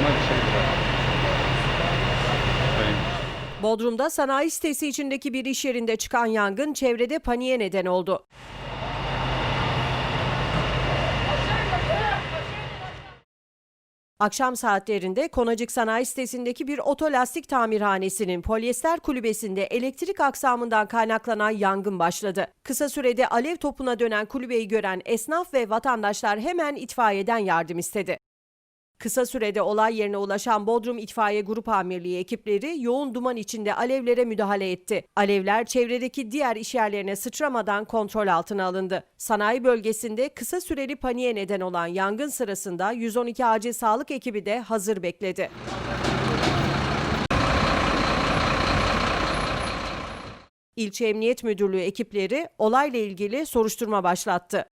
altında bir şey Bodrum'da sanayi sitesi içindeki bir iş yerinde çıkan yangın çevrede paniğe neden oldu. Akşam saatlerinde Konacık Sanayi Sitesi'ndeki bir otolastik tamirhanesinin polyester kulübesinde elektrik aksamından kaynaklanan yangın başladı. Kısa sürede alev topuna dönen kulübeyi gören esnaf ve vatandaşlar hemen itfaiyeden yardım istedi. Kısa sürede olay yerine ulaşan Bodrum İtfaiye Grup Amirliği ekipleri yoğun duman içinde alevlere müdahale etti. Alevler çevredeki diğer işyerlerine sıçramadan kontrol altına alındı. Sanayi bölgesinde kısa süreli paniğe neden olan yangın sırasında 112 acil sağlık ekibi de hazır bekledi. İlçe Emniyet Müdürlüğü ekipleri olayla ilgili soruşturma başlattı.